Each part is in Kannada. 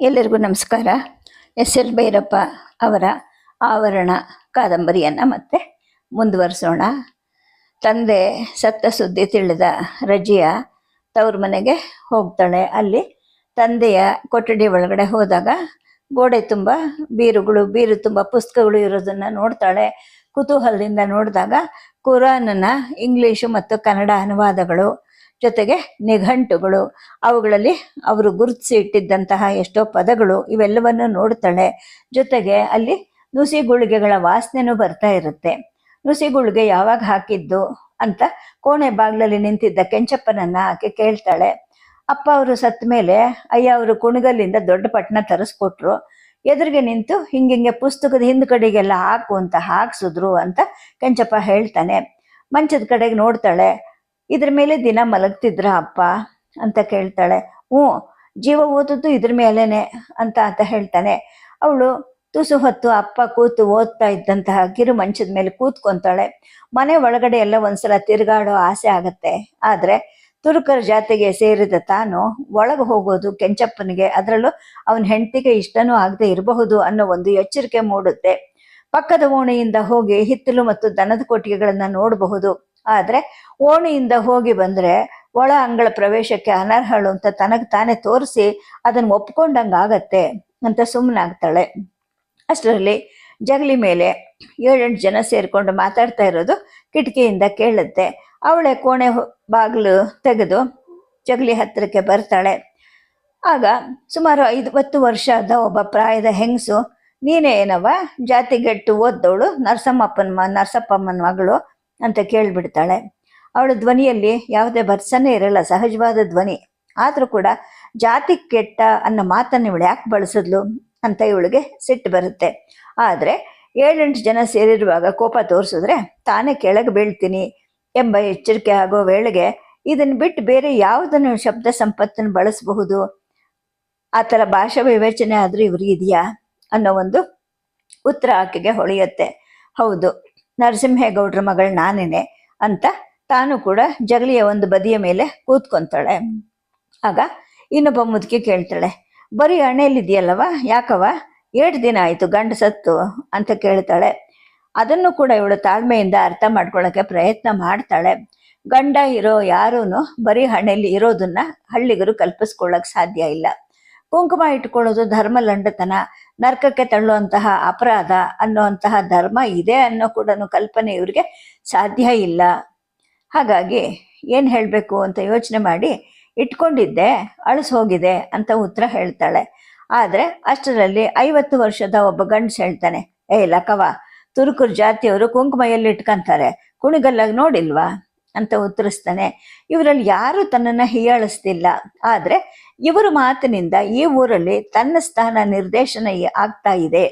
ಎಲ್ಲರಿಗೂ ನಮಸ್ಕಾರ. ಎಸ್ ಎಲ್ ಭೈರಪ್ಪ ಅವರ ಆವರಣ ಕಾದಂಬರಿಯನ್ನು ಮತ್ತೆ ಮುಂದುವರಿಸೋಣ. ತಂದೆ ಸತ್ತ ಸುದ್ದಿ ತಿಳಿದ ರಜಿಯ ತವ್ರ ಮನೆಗೆ ಹೋಗ್ತಾಳೆ. ಅಲ್ಲಿ ತಂದೆಯ ಕೊಠಡಿ ಒಳಗಡೆ ಹೋದಾಗ ಗೋಡೆ ತುಂಬ ಬೀರುಗಳು, ಬೀರು ತುಂಬ ಪುಸ್ತಕಗಳು ಇರೋದನ್ನು ನೋಡ್ತಾಳೆ. ಕುತೂಹಲದಿಂದ ನೋಡಿದಾಗ ಕುರಾನನ, ಇಂಗ್ಲೀಷು ಮತ್ತು ಕನ್ನಡ ಅನುವಾದಗಳು ಜೊತೆಗೆ ನಿಘಂಟುಗಳು. ಅವುಗಳಲ್ಲಿ ಅವರು ಗುರುತಿಸಿ ಇಟ್ಟಿದ್ದಂತಹ ಎಷ್ಟೋ ಪದಗಳು ಇವೆಲ್ಲವನ್ನು ನೋಡ್ತಾಳೆ. ಜೊತೆಗೆ ಅಲ್ಲಿ ನುಸಿ ಗುಳಿಗೆಗಳ ವಾಸನೆನೂ ಬರ್ತಾ ಇರುತ್ತೆ. ನುಸಿ ಗುಳಿಗೆ ಯಾವಾಗ ಹಾಕಿದ್ದು ಅಂತ ಕೋಣೆ ಬಾಗ್ಲಲ್ಲಿ ನಿಂತಿದ್ದ ಕೆಂಚಪ್ಪನನ್ನ ಆಕೆ ಕೇಳ್ತಾಳೆ. ಅಪ್ಪ ಅವರು ಸತ್ತ ಮೇಲೆ ಅಯ್ಯ ಅವರು ಕುಣಗಲ್ಲಿಂದ ದೊಡ್ಡ ಪಟ್ಟಣ ತರಿಸ್ಕೊಟ್ರು. ಎದುರಿಗೆ ನಿಂತು ಹಿಂಗಿಂಗೆ ಪುಸ್ತಕದ ಹಿಂದ್ಗಡೆಗೆಲ್ಲ ಹಾಕು ಅಂತ ಹಾಕ್ಸಿದ್ರು ಅಂತ ಕೆಂಚಪ್ಪ ಹೇಳ್ತಾನೆ. ಮಂಚದ ಕಡೆಗೆ ನೋಡ್ತಾಳೆ. ಇದ್ರ ಮೇಲೆ ದಿನ ಮಲಗ್ತಿದ್ರ, ಅಪ್ಪ? ಅಂತ ಕೇಳ್ತಾಳೆ. ಹ್ಞೂ, ಜೀವ ಓದದ್ದು ಇದ್ರ ಮೇಲೇನೆ ಅಂತ ಅಂತ ಹೇಳ್ತಾನೆ. ಅವಳು ತುಸು ಹೊತ್ತು ಅಪ್ಪ ಕೂತು ಓದ್ತಾ ಇದ್ದಂತಹ ಕಿರು ಮಂಚದ ಮೇಲೆ ಕೂತ್ಕೊಂತಾಳೆ. ಮನೆ ಒಳಗಡೆ ಎಲ್ಲ ಒಂದ್ಸಲ ತಿರುಗಾಡೋ ಆಸೆ ಆಗತ್ತೆ. ಆದ್ರೆ ತುರುಕರ ಜಾತಿಗೆ ಸೇರಿದ ತಾನು ಒಳಗೆ ಹೋಗೋದು ಕೆಂಚಪ್ಪನಿಗೆ, ಅದರಲ್ಲೂ ಅವನ ಹೆಂಡತಿಗೆ ಇಷ್ಟನೂ ಆಗದೆ ಇರಬಹುದು ಅನ್ನೋ ಒಂದು ಎಚ್ಚರಿಕೆ ಮೂಡುತ್ತೆ. ಪಕ್ಕದ ಓಣೆಯಿಂದ ಹೋಗಿ ಹಿತ್ತಲು ಮತ್ತು ದನದ ಕೊಟ್ಟಿಗೆಗಳನ್ನ ನೋಡಬಹುದು. ಆದ್ರೆ ಓಣಿಯಿಂದ ಹೋಗಿ ಬಂದ್ರೆ ಒಳ ಅಂಗಳ ಪ್ರವೇಶಕ್ಕೆ ಅನರ್ಹಳು ಅಂತ ತನಗೆ ತಾನೇ ತೋರಿಸಿ ಅದನ್ನ ಒಪ್ಕೊಂಡಂಗ ಆಗತ್ತೆ ಅಂತ ಸುಮ್ಮನಾಗ್ತಾಳೆ ಅಷ್ಟರಲ್ಲಿ ಜಗಲಿ ಮೇಲೆ ಏಳೆಂಟು ಜನ ಸೇರಿಕೊಂಡು ಮಾತಾಡ್ತಾ ಇರೋದು ಕಿಟಕಿಯಿಂದ ಕೇಳುತ್ತೆ. ಅವಳೆ ಕೋಣೆ ಬಾಗಿಲು ತೆಗೆದು ಜಗಲಿ ಹತ್ತಿರಕ್ಕೆ ಬರ್ತಾಳೆ. ಆಗ ಸುಮಾರು ಐವತ್ತು ವರ್ಷದ ಒಬ್ಬ ಪ್ರಾಯದ ಹೆಂಗಸು, ನೀನೇ ಏನವ ಜಾತಿಗೆಟ್ಟು ಓದ್ದವಳು, ನರಸಮ್ಮಪ್ಪನ ಮ, ನರಸಪ್ಪಮ್ಮನ ಮಗಳು ಅಂತ ಕೇಳಿಬಿಡ್ತಾಳೆ. ಅವಳ ಧ್ವನಿಯಲ್ಲಿ ಯಾವುದೇ ಭರ್ಸನೆ ಇರಲ್ಲ, ಸಹಜವಾದ ಧ್ವನಿ. ಆದರೂ ಕೂಡ ಜಾತಿ ಕೆಟ್ಟ ಅನ್ನೋ ಮಾತನ್ನು ಇವಳು ಯಾಕೆ ಬಳಸಿದ್ಲು ಅಂತ ಇವಳಿಗೆ ಸಿಟ್ಟು ಬರುತ್ತೆ. ಆದರೆ ಏಳೆಂಟು ಜನ ಸೇರಿರುವಾಗ ಕೋಪ ತೋರಿಸಿದ್ರೆ, ತಾನೇ ಕೆಳಗೆ ಬೀಳ್ತೀನಿ ಎಂಬ ಎಚ್ಚರಿಕೆ ಆಗೋ ವೇಳೆಗೆ ಇದನ್ನು ಬಿಟ್ಟು ಬೇರೆ ಯಾವುದನ್ನು ಶಬ್ದ ಸಂಪತ್ತನ್ನು ಬಳಸಬಹುದು? ಆ ಥರ ಭಾಷಾ ವಿವೇಚನೆ ಆದರೂ ಇವ್ರಿಗೆ ಇದೆಯಾ ಅನ್ನೋ ಒಂದು ಉತ್ತರ ಆಕೆಗೆ ಹೊಳೆಯುತ್ತೆ. ಹೌದು. ನರಸಿಂಹೇಗೌಡ್ರ ಮಗಳು ನಾನೇನೆ ಅಂತ ತಾನು ಕೂಡ ಜಗಲಿಯ ಒಂದು ಬದಿಯ ಮೇಲೆ ಕೂತ್ಕೊಂತಾಳೆ. ಆಗ ಇನ್ನೊಬ್ಬ ಮುದುಕಿ ಕೇಳ್ತಾಳೆ, ಬರೀ ಹಣೆಯಲ್ಲಿದೆಯಲ್ಲವ ಯಾಕವ ಏಳು ದಿನ ಆಯಿತು, ಗಂಡ ಸತ್ತು ಅಂತ ಕೇಳ್ತಾಳೆ. ಅದನ್ನು ಕೂಡ ಇವಳು ತಾಳ್ಮೆಯಿಂದ ಅರ್ಥ ಮಾಡ್ಕೊಳ್ಳೋಕೆ ಪ್ರಯತ್ನ ಮಾಡ್ತಾಳೆ. ಗಂಡ ಇರೋ ಯಾರೂ ಬರೀ ಹಣೆಯಲ್ಲಿ ಇರೋದನ್ನ ಹಳ್ಳಿಗರು ಕಲ್ಪಿಸ್ಕೊಳ್ಳೋಕೆ ಸಾಧ್ಯ ಇಲ್ಲ. ಕುಂಕುಮ ಇಟ್ಕೊಳ್ಳೋದು ಧರ್ಮಲಂಡತನ. ನರಕಕ್ಕೆ ತಳ್ಳುವಂತಹ ಅಪರಾಧ ಅನ್ನುವಂತಹ ಧರ್ಮ ಇದೆ ಅನ್ನೋ ಕೂಡ ಕಲ್ಪನೆ ಇವರಿಗೆ ಸಾಧ್ಯ ಇಲ್ಲ. ಹಾಗಾಗಿ ಏನು ಹೇಳಬೇಕು ಅಂತ ಯೋಚನೆ ಮಾಡಿ ಇಟ್ಕೊಂಡಿದ್ದೆ, ಅಳಿಸ್ ಹೋಗಿದೆ ಅಂತ ಉತ್ತರ ಹೇಳ್ತಾಳೆ. ಆದರೆ ಅಷ್ಟರಲ್ಲಿ ಐವತ್ತು ವರ್ಷದ ಒಬ್ಬ ಗಂಡ್ಸ್ ಹೇಳ್ತಾನೆ, ಏ ಲಕವ, ತುರುಕುರ್ ಜಾತಿಯವರು ಕುಂಕುಮಯಲ್ಲಿ ಇಟ್ಕೊಂತಾರೆ ಕುಣಿಗಲ್ಲಾಗ ನೋಡಿಲ್ವಾ? ಅಂತ ಉತ್ತರಿಸ್ತಾನೆ. ಇವರಲ್ಲಿ ಯಾರು ತನ್ನನ್ನು ಹೀಯಾಳಿಸ್ತಿಲ್ಲ. ಆದರೆ ಇವರ ಮಾತಿನಿಂದ ಈ ಊರಲ್ಲಿ ತನ್ನ ಸ್ಥಾನ ನಿರ್ದೇಶನ ಆಗ್ತಾ ಇದೆ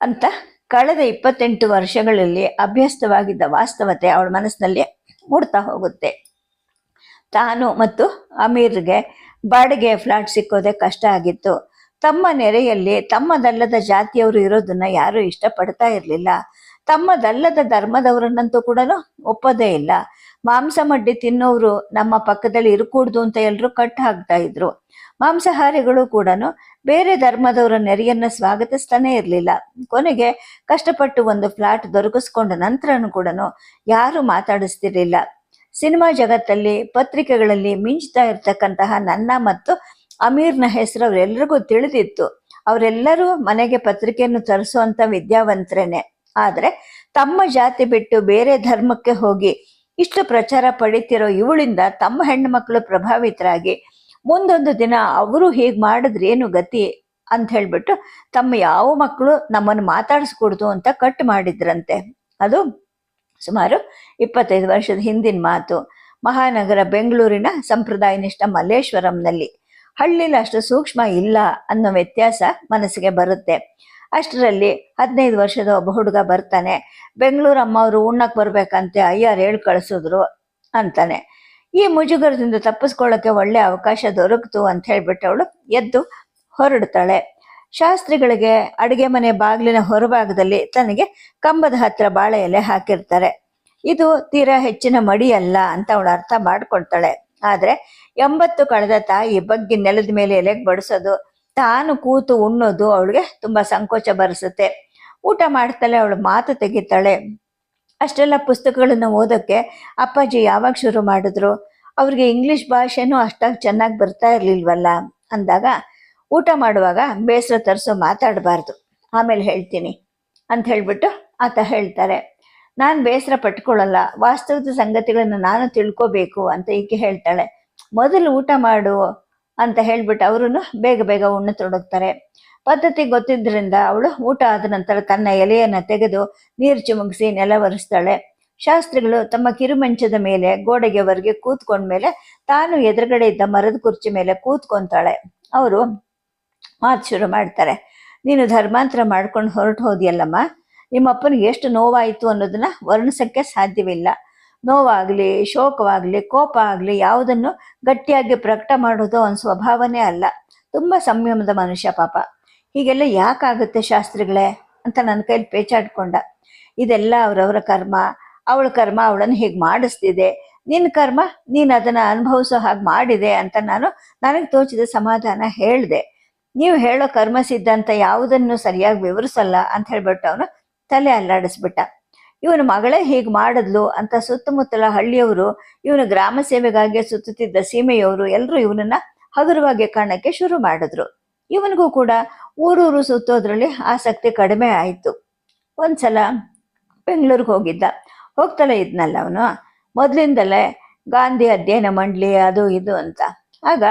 ಅಂತ ಕಳೆದ ಇಪ್ಪತ್ತೆಂಟು ವರ್ಷಗಳಲ್ಲಿ ಅಭ್ಯಸ್ತವಾಗಿದ್ದ ವಾಸ್ತವತೆ ಅವಳ ಮನಸ್ಸಿನಲ್ಲಿ ಮೂಡ್ತಾ ಹೋಗುತ್ತೆ. ತಾನು ಮತ್ತು ಅಮೀರ್ಗೆ ಬಾಡಿಗೆ ಫ್ಲಾಟ್ ಸಿಕ್ಕೋದೆ ಕಷ್ಟ ಆಗಿತ್ತು. ತಮ್ಮ ನೆರೆಯಲ್ಲಿ ತಮ್ಮದಲ್ಲದ ಜಾತಿಯವರು ಇರೋದನ್ನ ಯಾರೂ ಇಷ್ಟಪಡ್ತಾ ಇರಲಿಲ್ಲ. ತಮ್ಮದಲ್ಲದ ಧರ್ಮದವರನ್ನಂತೂ ಕೂಡ ಒಪ್ಪದೇ ಇಲ್ಲ. ಮಾಂಸ ಮಡ್ಡಿ ತಿನ್ನೋರು ನಮ್ಮ ಪಕ್ಕದಲ್ಲಿ ಇರಕೂಡ್ದು ಅಂತ ಎಲ್ಲರೂ ಕಟ್ ಹಾಕ್ತಾ ಇದ್ರು. ಮಾಂಸಾಹಾರಿಗಳು ಕೂಡ ಬೇರೆ ಧರ್ಮದವರ ನೆರೆಯನ್ನ ಸ್ವಾಗತಿಸ್ತಾನೆ ಇರಲಿಲ್ಲ. ಕೊನೆಗೆ ಕಷ್ಟಪಟ್ಟು ಒಂದು ಫ್ಲಾಟ್ ದೊರಕಿಸ್ಕೊಂಡ ನಂತರನೂ ಕೂಡ ಯಾರು ಮಾತಾಡಿಸ್ತಿರ್ಲಿಲ್ಲ. ಸಿನಿಮಾ ಜಗತ್ತಲ್ಲಿ, ಪತ್ರಿಕೆಗಳಲ್ಲಿ ಮಿಂಚ್ತಾ ಇರ್ತಕ್ಕಂತಹ ನನ್ನ ಮತ್ತು ಅಮೀರ್ನ ಹೆಸರು ಅವರೆಲ್ಲರಿಗೂ ತಿಳಿದಿತ್ತು. ಅವರೆಲ್ಲರೂ ಮನೆಗೆ ಪತ್ರಿಕೆಯನ್ನು ತರಿಸುವಂತ ವಿದ್ಯಾವಂತರೇನೆ. ಆದ್ರೆ ತಮ್ಮ ಜಾತಿ ಬಿಟ್ಟು ಬೇರೆ ಧರ್ಮಕ್ಕೆ ಹೋಗಿ ಇಷ್ಟು ಪ್ರಚಾರ ಪಡಿತಿರೋ ಇವಳಿಂದ ತಮ್ಮ ಹೆಣ್ಣು ಮಕ್ಕಳು ಪ್ರಭಾವಿತರಾಗಿ ಮುಂದೊಂದು ದಿನ ಅವರು ಹೀಗೆ ಮಾಡಿದ್ರೆ ಏನು ಗತಿ ಅಂತ ಹೇಳ್ಬಿಟ್ಟು ತಮ್ಮ ಯಾವ ಮಕ್ಕಳು ನಮ್ಮನ್ನು ಮಾತಾಡಿಸ್ಕೊಡ್ದು ಅಂತ ಕಟ್ ಮಾಡಿದ್ರಂತೆ. ಅದು ಸುಮಾರು ಇಪ್ಪತ್ತೈದು ವರ್ಷದ ಹಿಂದಿನ ಮಾತು. ಮಹಾನಗರ ಬೆಂಗಳೂರಿನ ಸಂಪ್ರದಾಯನಿಷ್ಠ ಮಲ್ಲೇಶ್ವರಂನಲ್ಲಿ ಹಳ್ಳಿಲಿ ಅಷ್ಟು ಸೂಕ್ಷ್ಮ ಇಲ್ಲ ಅನ್ನೋ ವ್ಯತ್ಯಾಸ ಮನಸ್ಸಿಗೆ ಬರುತ್ತೆ. ಅಷ್ಟರಲ್ಲಿ ಹದಿನೈದು ವರ್ಷದ ಒಬ್ಬ ಹುಡುಗ ಬರ್ತಾನೆ. ಬೆಂಗಳೂರು ಅಮ್ಮವರು ಉಣ್ಣಕ್ಕೆ ಬರ್ಬೇಕಂತೆ ಅಯ್ಯಾರು ಹೇಳಿ ಕಳಿಸಿದ್ರು ಅಂತಾನೆ. ಈ ಮುಜುಗರದಿಂದ ತಪ್ಪಿಸ್ಕೊಳ್ಳೋಕ್ಕೆ ಒಳ್ಳೆ ಅವಕಾಶ ದೊರಕಿತು ಅಂತ ಹೇಳ್ಬಿಟ್ಟು ಅವಳು ಎದ್ದು ಹೊರಡ್ತಾಳೆ. ಶಾಸ್ತ್ರಿಗಳಿಗೆ ಅಡುಗೆ ಮನೆ ಬಾಗಿಲಿನ ಹೊರಭಾಗದಲ್ಲಿ ತನಗೆ ಕಂಬದ ಹತ್ರ ಬಾಳೆ ಎಲೆ ಹಾಕಿರ್ತಾರೆ. ಇದು ತೀರಾ ಹೆಚ್ಚಿನ ಮಡಿ ಅಲ್ಲ ಅಂತ ಅವಳು ಅರ್ಥ ಮಾಡ್ಕೊಳ್ತಾಳೆ. ಆದ್ರೆ ಎಂಬತ್ತು ಕಳೆದ ತಾಯಿ ಬಗ್ಗಿ ನೆಲದ ಮೇಲೆ ಎಲೆಗೆ ಬಡಿಸೋದು ತಾನು ಕೂತು ಉಣ್ಣೋದು ಅವಳಿಗೆ ತುಂಬ ಸಂಕೋಚ ಬರೆಸುತ್ತೆ. ಊಟ ಮಾಡ್ತಾಳೆ, ಅವಳು ಮಾತು ತೆಗಿತಾಳೆ. ಅಷ್ಟೆಲ್ಲ ಪುಸ್ತಕಗಳನ್ನು ಓದೋಕ್ಕೆ ಅಪ್ಪಾಜಿ ಯಾವಾಗ ಶುರು ಮಾಡಿದ್ರು? ಅವ್ರಿಗೆ ಇಂಗ್ಲಿಷ್ ಭಾಷೆನೂ ಅಷ್ಟಾಗಿ ಚೆನ್ನಾಗಿ ಬರ್ತಾ ಇರಲಿಲ್ವಲ್ಲ? ಅಂದಾಗ ಊಟ ಮಾಡುವಾಗ ಬೇಸರ ತರಿಸೋ ಮಾತಾಡಬಾರ್ದು. ಆಮೇಲೆ ಹೇಳ್ತೀನಿ ಅಂತ ಹೇಳಿಬಿಟ್ಟು ಆತ ಹೇಳ್ತಾರೆ. ನಾನು ಬೇಸರ ಪಟ್ಕೊಳ್ಳಲ್ಲ, ವಾಸ್ತವದ ಸಂಗತಿಗಳನ್ನು ನಾನು ತಿಳ್ಕೋಬೇಕು ಅಂತ ಈಕೆ ಹೇಳ್ತಾಳೆ. ಮೊದಲು ಊಟ ಮಾಡು ಅಂತ ಹೇಳ್ಬಿಟ್ಟು ಅವರು ಬೇಗ ಬೇಗ ಉಣ್ಣತೊಡಗ್ತಾರೆ ಪದ್ಧತಿ ಗೊತ್ತಿದ್ದರಿಂದ ಅವಳು ಊಟ ಆದ ನಂತರ ತನ್ನ ಎಲೆಯನ್ನು ತೆಗೆದು ನೀರು ಚಿಮುಗಿಸಿ ನೆಲ ಒರೆಸ್ತಾಳೆ. ಶಾಸ್ತ್ರಿಗಳು ತಮ್ಮ ಕಿರುಮಂಚದ ಮೇಲೆ ಗೋಡಿಗೆವರ್ಗೆ ಕೂತ್ಕೊಂಡ ಮೇಲೆ ತಾನು ಎದುರುಗಡೆ ಇದ್ದ ಮರದ ಕುರ್ಚಿ ಮೇಲೆ ಕೂತ್ಕೊಂತಾಳೆ. ಅವರು ಮಾತು ಶುರು ಮಾಡ್ತಾರೆ. ನೀನು ಧರ್ಮಾಂತರ ಮಾಡ್ಕೊಂಡು ಹೊರಟು ಹೋದಿಯಲ್ಲಮ್ಮ? ನಿಮ್ಮಪ್ಪನಿಗೆ ಎಷ್ಟು ನೋವಾಯಿತು ಅನ್ನೋದನ್ನ ವರ್ಣಿಸಕ್ಕೆ ಸಾಧ್ಯವಿಲ್ಲ. ನೋವಾಗಲಿ, ಶೋಕವಾಗಲಿ, ಕೋಪ ಆಗಲಿ, ಯಾವುದನ್ನು ಗಟ್ಟಿಯಾಗಿ ಪ್ರಕಟ ಮಾಡೋದು ಅವನ ಸ್ವಭಾವನೇ ಅಲ್ಲ. ತುಂಬ ಸಂಯಮದ ಮನುಷ್ಯ ಪಾಪ. ಹೀಗೆಲ್ಲ ಯಾಕಾಗುತ್ತೆ ಶಾಸ್ತ್ರಿಗಳೇ ಅಂತ ನನ್ನ ಕೈಲಿ ಪೇಚಾಡ್ಕೊಂಡ. ಇದೆಲ್ಲ ಅವರವರ ಕರ್ಮ. ಅವಳ ಕರ್ಮ ಅವಳನ್ನು ಹೀಗೆ ಮಾಡಿಸ್ತಿದೆ. ನಿನ್ನ ಕರ್ಮ, ನೀನು ಅದನ್ನು ಅನುಭವಿಸೋ ಹಾಗೆ ಮಾಡಿದೆ ಅಂತ ನಾನು ನನಗೆ ತೋಚಿದ ಸಮಾಧಾನ ಹೇಳಿದೆ. ನೀವು ಹೇಳೋ ಕರ್ಮ ಸಿದ್ಧಾಂತ ಯಾವುದನ್ನು ಸರಿಯಾಗಿ ವಿವರಿಸಲ್ಲ ಅಂತ ಹೇಳ್ಬಿಟ್ಟು ಅವನು ತಲೆ ಅಲ್ಲಾಡಿಸ್ಬಿಟ್ಟ. ಇವನ ಮಗಳೇ ಹೀಗೆ ಮಾಡಿದ್ಲು ಅಂತ ಸುತ್ತಮುತ್ತಲ ಹಳ್ಳಿಯವರು, ಇವನು ಗ್ರಾಮ ಸೇವೆಗಾಗಿ ಸುತ್ತುತ್ತಿದ್ದ ಸೀಮೆಯವರು ಎಲ್ಲರೂ ಇವನನ್ನ ಹಗುರವಾಗಿ ಕಾಣಕ್ಕೆ ಶುರು ಮಾಡಿದ್ರು. ಇವನಿಗೂ ಕೂಡ ಊರೂರು ಸುತ್ತೋದ್ರಲ್ಲಿ ಆಸಕ್ತಿ ಕಡಿಮೆ ಆಯಿತು. ಒಂದ್ಸಲ ಬೆಂಗಳೂರಿಗೆ ಹೋಗಿದ್ದ. ಹೋಗ್ತಲೇ ಇದ್ನಲ್ಲ ಅವನು. ಮೊದಲಿಂದಲೇ ಗಾಂಧಿ ಅಧ್ಯಯನ ಮಂಡಳಿ ಅದು ಇದು ಅಂತ. ಆಗ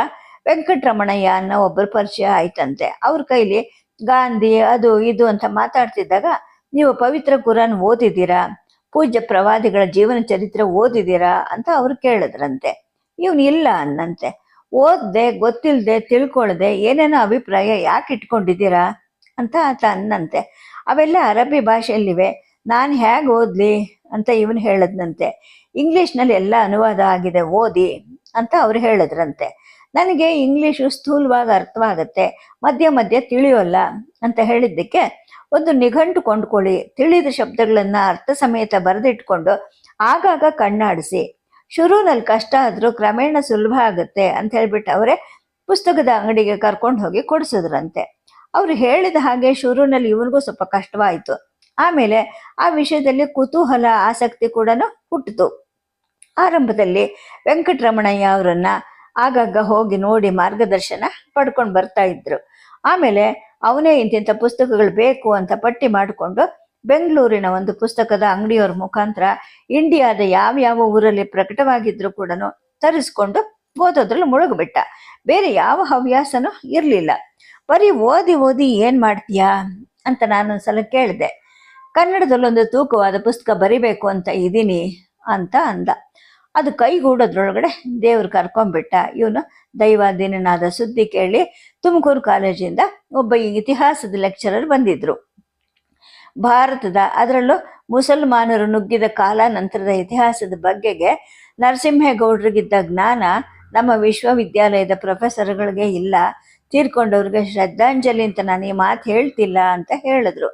ವೆಂಕಟರಮಣಯ್ಯ ಅನ್ನೋ ಒಬ್ಬರು ಪರಿಚಯ ಆಯ್ತಂತೆ. ಅವ್ರ ಕೈಲಿ ಗಾಂಧಿ ಅದು ಇದು ಅಂತ ಮಾತಾಡ್ತಿದ್ದಾಗ ನೀವು ಪವಿತ್ರ ಕುರಾನ್ ಓದಿದ್ದೀರಾ? ಪೂಜ್ಯ ಪ್ರವಾದಿಗಳ ಜೀವನ ಚರಿತ್ರೆ ಓದಿದ್ದೀರಾ? ಅಂತ ಅವ್ರು ಕೇಳಿದ್ರಂತೆ. ಇವನು ಇಲ್ಲ ಅನ್ನಂತೆ. ಓದ್ದೆ ಗೊತ್ತಿಲ್ಲದೆ ತಿಳ್ಕೊಳ್ಳದೆ ಏನೇನೋ ಅಭಿಪ್ರಾಯ ಯಾಕೆ ಇಟ್ಕೊಂಡಿದ್ದೀರಾ? ಅಂತ ಆತ ಅನ್ನಂತೆ. ಅವೆಲ್ಲ ಅರಬ್ಬಿ ಭಾಷೆಯಲ್ಲಿವೆ. ನಾನು ಹೇಗೆ ಓದಲಿ? ಅಂತ ಇವನು ಹೇಳದ್ನಂತೆ. ಇಂಗ್ಲೀಷ್ನಲ್ಲಿ ಎಲ್ಲ ಅನುವಾದ ಆಗಿದೆ, ಓದಿ ಅಂತ ಅವ್ರು ಹೇಳಿದ್ರಂತೆ. ನನಗೆ ಇಂಗ್ಲೀಷು ಸ್ಥೂಲವಾಗಿ ಅರ್ಥವಾಗತ್ತೆ, ಮಧ್ಯ ಮಧ್ಯ ತಿಳಿಯೋಲ್ಲ ಅಂತ ಹೇಳಿದ್ದಕ್ಕೆ ಒಂದು ನಿಘಂಟು ಕೊಂಡ್ಕೊಳ್ಳಿ. ತಿಳಿದ ಶಬ್ದಗಳನ್ನು ಅರ್ಥ ಸಮೇತ ಬರೆದಿಟ್ಕೊಂಡು ಆಗಾಗ ಕಣ್ಣಾಡಿಸಿ. ಶುರುನಲ್ಲಿ ಕಷ್ಟ ಆದರೂ ಕ್ರಮೇಣ ಸುಲಭ ಆಗುತ್ತೆ ಅಂತ ಹೇಳ್ಬಿಟ್ಟು ಅವರೇ ಪುಸ್ತಕದ ಅಂಗಡಿಗೆ ಕರ್ಕೊಂಡು ಹೋಗಿ ಕೊಡಿಸಿದ್ರಂತೆ. ಅವರು ಹೇಳಿದ ಹಾಗೆ ಶುರುನಲ್ಲಿ ಇವನಿಗೂ ಸ್ವಲ್ಪ ಕಷ್ಟವಾಯಿತು. ಆಮೇಲೆ ಆ ವಿಷಯದಲ್ಲಿ ಕುತೂಹಲ, ಆಸಕ್ತಿ ಕೂಡ ಹುಟ್ಟಿತು. ಆರಂಭದಲ್ಲಿ ವೆಂಕಟರಮಣಯ್ಯ ಅವರನ್ನ ಆಗಾಗ ಹೋಗಿ ನೋಡಿ ಮಾರ್ಗದರ್ಶನ ಪಡ್ಕೊಂಡು ಬರ್ತಾ ಇದ್ರು. ಆಮೇಲೆ ಅವನೇ ಇಂತಿಂಥ ಪುಸ್ತಕಗಳು ಬೇಕು ಅಂತ ಪಟ್ಟಿ ಮಾಡಿಕೊಂಡು ಬೆಂಗಳೂರಿನ ಒಂದು ಪುಸ್ತಕದ ಅಂಗಡಿಯವ್ರ ಮುಖಾಂತರ ಇಂಡಿಯಾದ ಯಾವ ಯಾವ ಊರಲ್ಲಿ ಪ್ರಕಟವಾಗಿದ್ರು ಕೂಡ ತರಿಸ್ಕೊಂಡು ಓದೋದ್ರಲ್ಲಿ ಮುಳುಗಿಬಿಟ್ಟ. ಬೇರೆ ಯಾವ ಹವ್ಯಾಸನೂ ಇರಲಿಲ್ಲ. ಬರೀ ಓದಿ ಓದಿ ಏನು ಮಾಡ್ತೀಯಾ ಅಂತ ನಾನೊಂದ್ಸಲ ಕೇಳಿದೆ. ಕನ್ನಡದಲ್ಲೊಂದು ತೂಕವಾದ ಪುಸ್ತಕ ಬರಿಬೇಕು ಅಂತ ಇದ್ದೀನಿ ಅಂತ ಅಂದ. ಅದು ಕೈಗೂಡೋದ್ರೊಳಗಡೆ ದೇವ್ರು ಕರ್ಕೊಂಡ್ಬಿಟ್ಟ. ಇವನು ದೈವಾಧೀನನಾದ ಸುದ್ದಿ ಕೇಳಿ ತುಮಕೂರು ಕಾಲೇಜಿಂದ ಒಬ್ಬ ಇತಿಹಾಸದ ಲೆಕ್ಚರರ್ ಬಂದಿದ್ರು. ಭಾರತದ ಅದರಲ್ಲೂ ಮುಸಲ್ಮಾನರು ನುಗ್ಗಿದ ಕಾಲ ನಂತರದ ಇತಿಹಾಸದ ಬಗ್ಗೆಗೆ ನರಸಿಂಹೇಗೌಡರಿಗಿದ್ದ ಜ್ಞಾನ ನಮ್ಮ ವಿಶ್ವವಿದ್ಯಾಲಯದ ಪ್ರೊಫೆಸರ್ಗಳಿಗೆ ಇಲ್ಲ. ತೀರ್ಕೊಂಡವ್ರಿಗೆ ಶ್ರದ್ಧಾಂಜಲಿ ಅಂತ ನಾನು ಈ ಮಾತು ಹೇಳ್ತಿಲ್ಲ ಅಂತ ಹೇಳಿದ್ರು.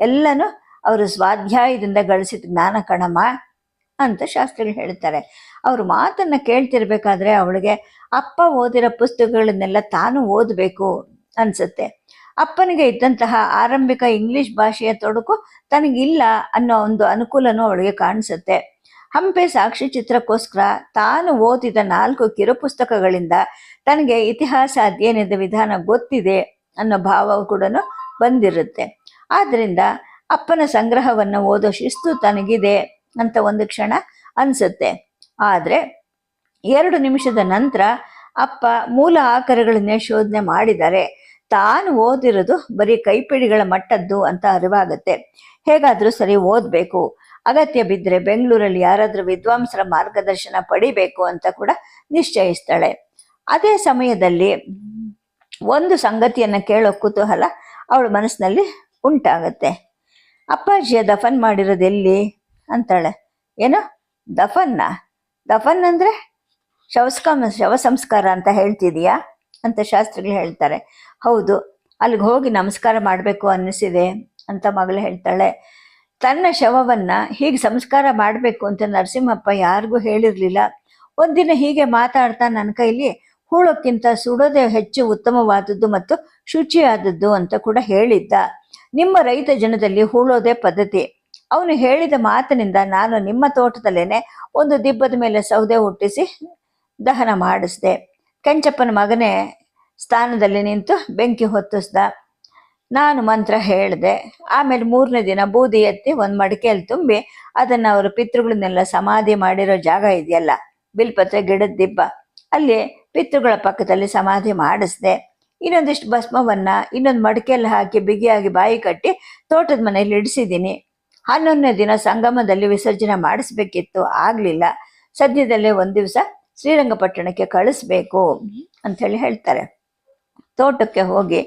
ಎಲ್ಲನೂ ಅವರು ಸ್ವಾಧ್ಯಾಯದಿಂದ ಗಳಿಸಿದ ಜ್ಞಾನ ಕಣಮ್ಮ. ಅಂತ ಶಾಸ್ತ್ರಿಗಳು ಹೇಳ್ತಾರೆ. ಅವ್ರ ಮಾತನ್ನ ಕೇಳ್ತಿರ್ಬೇಕಾದ್ರೆ ಅವಳಿಗೆ, ಅಪ್ಪ ಓದಿರೋ ಪುಸ್ತಕಗಳನ್ನೆಲ್ಲ ತಾನು ಓದಬೇಕು ಅನ್ಸುತ್ತೆ. ಅಪ್ಪನಿಗೆ ಇದ್ದಂತಹ ಆರಂಭಿಕ ಇಂಗ್ಲಿಷ್ ಭಾಷೆಯ ತೊಡಕು ತನಗಿಲ್ಲ ಅನ್ನೋ ಒಂದು ಅನುಕೂಲನೂ ಅವಳಿಗೆ ಕಾಣಿಸುತ್ತೆ. ಹಂಪೆ ಸಾಕ್ಷಿ ಚಿತ್ರಕ್ಕೋಸ್ಕರ ತಾನು ಓದಿದ ನಾಲ್ಕು ಕಿರುಪುಸ್ತಕಗಳಿಂದ ತನಗೆ ಇತಿಹಾಸ ಅಧ್ಯಯನದ ವಿಧಾನ ಗೊತ್ತಿದೆ ಅನ್ನೋ ಭಾವ ಕೂಡ ಬಂದಿರುತ್ತೆ. ಆದ್ದರಿಂದ ಅಪ್ಪನ ಸಂಗ್ರಹವನ್ನು ಓದೋ ಶಿಸ್ತು ತನಗಿದೆ. ಅಂತ ಒಂದು ಕ್ಷಣ ಅನಿಸುತ್ತೆ. ಆದರೆ ಎರಡು ನಿಮಿಷದ ನಂತರ ಅಪ್ಪ ಮೂಲ ಆಕರಗಳನ್ನೇ ಶೋಧನೆ ಮಾಡಿದ್ದಾರೆ ತಾನು ಓದಿರೋದು ಬರೀ ಕೈಪಿಡಿಗಳ ಮಟ್ಟದ್ದು ಅಂತ ಅರಿವಾಗುತ್ತೆ. ಹೇಗಾದರೂ ಸರಿ ಓದಬೇಕು. ಅಗತ್ಯ ಬಿದ್ದರೆ ಬೆಂಗಳೂರಲ್ಲಿ ಯಾರಾದರೂ ವಿದ್ವಾಂಸರ ಮಾರ್ಗದರ್ಶನ ಪಡಿಬೇಕು ಅಂತ ಕೂಡ ನಿಶ್ಚಯಿಸ್ತಾಳೆ. ಅದೇ ಸಮಯದಲ್ಲಿ ಒಂದು ಸಂಗತಿಯನ್ನು ಕೇಳೋ ಕುತೂಹಲ ಅವಳ ಮನಸ್ಸಿನಲ್ಲಿ ಉಂಟಾಗತ್ತೆ. ಅಪ್ಪಾಜಿಯ ದಫನ್ ಮಾಡಿರೋದು ಎಲ್ಲಿ ಅಂತಾಳೆ. ಏನು? ದಫನ್ನ? ದಫನ್ ಅಂದರೆ ಶವಸ್ಕಮ ಶವ ಸಂಸ್ಕಾರ ಅಂತ ಹೇಳ್ತಿದೀಯಾ? ಅಂತ ಶಾಸ್ತ್ರಿಗಳು ಹೇಳ್ತಾರೆ. ಹೌದು, ಅಲ್ಲಿಗೆ ಹೋಗಿ ನಮಸ್ಕಾರ ಮಾಡಬೇಕು ಅನ್ನಿಸಿದೆ ಅಂತ ಮಗಳು ಹೇಳ್ತಾಳೆ. ತನ್ನ ಶವವನ್ನು ಹೀಗೆ ಸಂಸ್ಕಾರ ಮಾಡಬೇಕು ಅಂತ ನರಸಿಂಹಪ್ಪ ಯಾರಿಗೂ ಹೇಳಿರಲಿಲ್ಲ. ಒಂದಿನ ಹೀಗೆ ಮಾತಾಡ್ತಾ ನನ್ನ ಕೈಲಿ ಹೂಳೋಕ್ಕಿಂತ ಸುಡೋದೇ ಹೆಚ್ಚು ಉತ್ತಮವಾದದ್ದು ಮತ್ತು ಶುಚಿಯಾದದ್ದು ಅಂತ ಕೂಡ ಹೇಳಿದ್ದ. ನಿಮ್ಮ ರೈತ ಜನದಲ್ಲಿ ಹೂಳೋದೇ ಪದ್ಧತಿ. ಅವನು ಹೇಳಿದ ಮಾತಿನಿಂದ ನಾನು ನಿಮ್ಮ ತೋಟದಲ್ಲೇನೆ ಒಂದು ದಿಬ್ಬದ ಮೇಲೆ ಸೌದೆ ಹುಟ್ಟಿಸಿ ದಹನ ಮಾಡಿಸಿದೆ. ಕೆಂಚಪ್ಪನ ಮಗನೇ ಸ್ಥಾನದಲ್ಲಿ ನಿಂತು ಬೆಂಕಿ ಹೊತ್ತಿಸ್ದ. ನಾನು ಮಂತ್ರ ಹೇಳಿದೆ. ಆಮೇಲೆ ಮೂರನೇ ದಿನ ಬೂದಿ ಎತ್ತಿ ಒಂದು ಮಡಿಕೆಯಲ್ಲಿ ತುಂಬಿ ಅದನ್ನು ಅವರು ಪಿತೃಗಳನ್ನೆಲ್ಲ ಸಮಾಧಿ ಮಾಡಿರೋ ಜಾಗ ಇದೆಯಲ್ಲ, ಬಿಲ್ಪತ್ರೆ, ಗಿಡದ ದಿಬ್ಬ, ಅಲ್ಲಿ ಪಿತೃಗಳ ಪಕ್ಕದಲ್ಲಿ ಸಮಾಧಿ ಮಾಡಿಸ್ದೆ. ಇನ್ನೊಂದಿಷ್ಟು ಭಸ್ಮವನ್ನು ಇನ್ನೊಂದು ಮಡಿಕೆಯಲ್ಲಿ ಹಾಕಿ ಬಿಗಿಯಾಗಿ ಬಾಯಿ ಕಟ್ಟಿ ತೋಟದ ಮನೆಯಲ್ಲಿ ಇಡಿಸಿದ್ದೀನಿ. ಹನ್ನೊಂದನೇ ದಿನ ಸಂಗಮದಲ್ಲಿ ವಿಸರ್ಜನೆ ಮಾಡಿಸ್ಬೇಕಿತ್ತು, ಆಗಲಿಲ್ಲ. ಸದ್ಯದಲ್ಲೇ ಒಂದು ದಿವಸ ಶ್ರೀರಂಗಪಟ್ಟಣಕ್ಕೆ ಕಳಿಸ್ಬೇಕು ಅಂಥೇಳಿ ಹೇಳ್ತಾರೆ. ತೋಟಕ್ಕೆ ಹೋಗಿ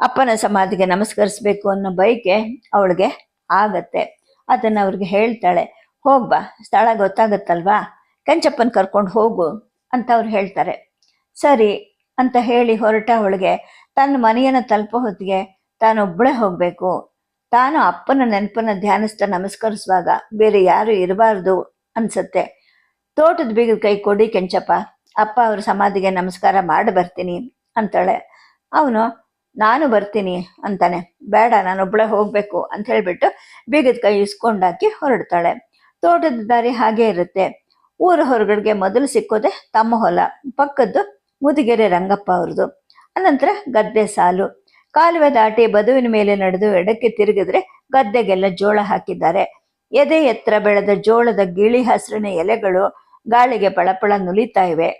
ಅಪ್ಪನ ಸಮಾಧಿಗೆ ನಮಸ್ಕರಿಸ್ಬೇಕು ಅನ್ನೋ ಬಯಕೆ ಅವಳಿಗೆ ಆಗತ್ತೆ. ಅದನ್ನು ಅವ್ರಿಗೆ ಹೇಳ್ತಾಳೆ ಹೋಗ್ಬಾ ಸ್ಥಳ ಗೊತ್ತಾಗತ್ತಲ್ವಾ? ಕೆಂಚಪ್ಪನ ಕರ್ಕೊಂಡು ಹೋಗು ಅಂತ ಅವ್ರು ಹೇಳ್ತಾರೆ. ಸರಿ ಅಂತ ಹೇಳಿ ಹೊರಟ ಅವಳಿಗೆ, ತನ್ನ ಮನೆಯನ್ನು ತಲುಪೋ ಹೊತ್ತಿಗೆ ತಾನೊಬ್ಬಳೇ ಹೋಗಬೇಕು. ತಾನು ಅಪ್ಪನ ನೆನಪನ್ನ ಧ್ಯಾನಿಸ್ತಾ ನಮಸ್ಕರಿಸುವಾಗ ಬೇರೆ ಯಾರು ಇರಬಾರ್ದು ಅನ್ಸತ್ತೆ. ತೋಟದ ಬೀಗದ ಕೈ ಕೊಡಿ ಕೆಂಚಪ್ಪ. ಅಪ್ಪ ಅವ್ರ ಸಮಾಧಿಗೆ ನಮಸ್ಕಾರ ಮಾಡಿ ಬರ್ತೀನಿ ಅಂತಾಳೆ. ಅವನು, ನಾನು ಬರ್ತೀನಿ ಅಂತಾನೆ. ಬೇಡ ನಾನೊಬ್ಬಳೇ ಹೋಗಬೇಕು ಅಂತ ಹೇಳ್ಬಿಟ್ಟು ಬೀಗದ ಕೈ ಇಸ್ಕೊಂಡಾಕಿ ಹೊರಡ್ತಾಳೆ. ತೋಟದ ದಾರಿ ಹಾಗೆ ಇರುತ್ತೆ. ಊರ ಹೊರಗಡೆಗೆ ಮೊದಲು ಸಿಕ್ಕೋದೆ ತಮ್ಮ ಹೊಲ, ಪಕ್ಕದ್ದು ಮುದಿಗೆರೆ ರಂಗಪ್ಪ ಅವ್ರದ್ದು. ಅನಂತರ ಗದ್ದೆ ಸಾಲು. ಕಾಲುವೆ ದಾಟಿ ಬದುವಿನ ಮೇಲೆ ನಡೆದು ಎಡಕ್ಕೆ ತಿರುಗಿದ್ರೆ ಗದ್ದೆಗೆಲ್ಲ ಜೋಳ ಹಾಕಿದ್ದಾರೆ. ಎದೆ ಎತ್ತರ ಬೆಳೆದ ಜೋಳದ ಗಿಳಿ ಹಸಿರಿನ ಎಲೆಗಳು ಗಾಳಿಗೆ ಪಳಪಳ ನುಲಿತಾ ಇವೆ.